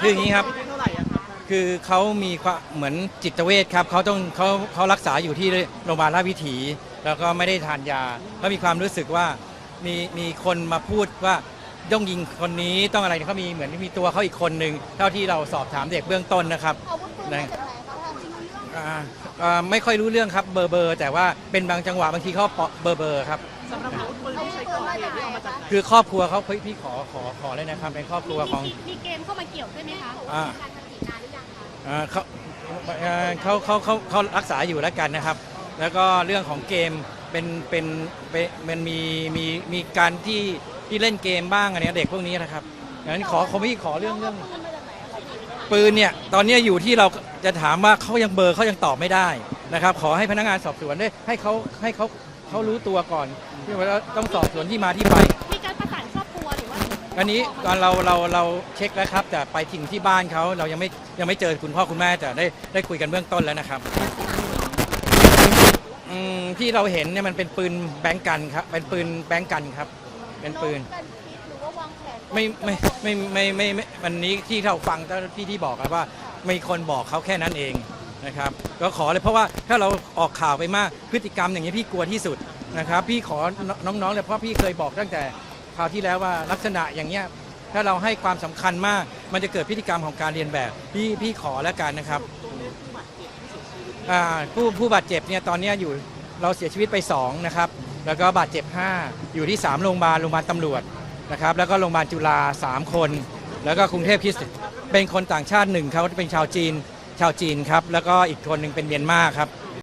คืออย่างนี้ครับเท่าไหร่อะครับ คือเขามีความเหมือนจิตเวชครับเขาต้องเขาเขารักษาอยู่ที่โรงพยาบาลราชวิถี แล้วก็ไม่ได้ทานยาเขามีความรู้สึกว่ามีมีคนมาพูดว่าต้องยิงคนนี้ต้องอะไรเขามีเหมือนมีตัวเขาอีกคนหนึ่งเท่าที่เราสอบถามเด็กเบื้องต้นนะครับอาวุธปืนมาจากไหนคะท่านจริงเรื่องอ่าอ่าไม่ค่อยรู้เรื่องครับเบอร์เบอร์แต่ว่าเป็นบางจังหวะบางทีเขาเปาะเบอร์เบอร์ครับ สำหรับอาวุธปืนที่ใช้ก่อเหตุที่เอามาจากไหนคือครอบครัวเขาเฮ้ยพี่ขอขอขอเลยนะครับเป็นครอบครัวของ มีเกมเข้ามาเกี่ยวด้วยไหมคะอ่า การทำผิดนานหรือยังคะอ่าเขาเอ่อเขาเขาเขาเขารักษาอยู่แล้วกันนะครับ แล้วก็เรื่องของเกมเป็นเป็นเป็นมันมีมีมีการที่ที่เล่นเกมบ้างอะไรเด็กพวกนี้นะครับงั้นขอขอพี่ขอเรื่องเรื่องปืนมาจากไหนอะคะพี่ปืนเนี่ยตอนนี้อยู่ที่เราจะถามว่าเขายังเบอร์เขายังตอบไม่ได้ นะครับขอให้พนักงานสอบสวนได้ให้เขาให้เขาเขารู้ตัวก่อนที่ว่าต้องสอบสวนที่มาที่ไป มีการประสานครอบครัวหรือว่าอันนี้ตอนเราเราเราเช็คแล้วครับ แต่ไปถึงที่บ้านเขาเรายังไม่ยังไม่เจอคุณพ่อคุณแม่แต่ได้ได้คุยกันเบื้องต้นแล้วนะครับอืมที่เราเห็นเนี่ยมันเป็นปืนแบงก์กันครับ เป็นปืนแบงก์กันครับ เป็นปืนกันคิดหรือว่าวางแผนไม่ไม่ไม่ไม่ไม่ไม่วันนี้ที่เราฟังเจ้าหน้าที่ที่บอกครับว่ามีคนบอกเขาแค่นั้นเอง นะครับก็ขอเลยเพราะว่าถ้าเราออกข่าวไปมากพฤติกรรมอย่างนี้พี่กลัวที่สุดนะครับ พี่ขอน้องๆเลยเพราะพี่เคยบอกตั้งแต่คราวที่แล้วว่าลักษณะอย่างเงี้ยถ้าเราให้ความสำคัญมาก มันจะเกิดพฤติกรรมของการเรียนแบบ พี่พี่ขอแล้วกันนะครับผู้ผู้บาดเจ็บเนี่ยตอนนี้อยู่เราเสียชีวิตไปสองนะครับแล้วก็บาดเจ็บห้าอยู่ที่สามโรงพยาบาลโรงพยาบาลตำรวจนะครับแล้วก็โรงพยาบาลจุฬา3 คน แล้วก็กรุงเทพคริสเป็นคนต่างชาติหนึ่งเขาเป็นชาวจีน ชาวจีนครับ แล้วก็อีกคนหนึ่งเป็นเมียนมาครับ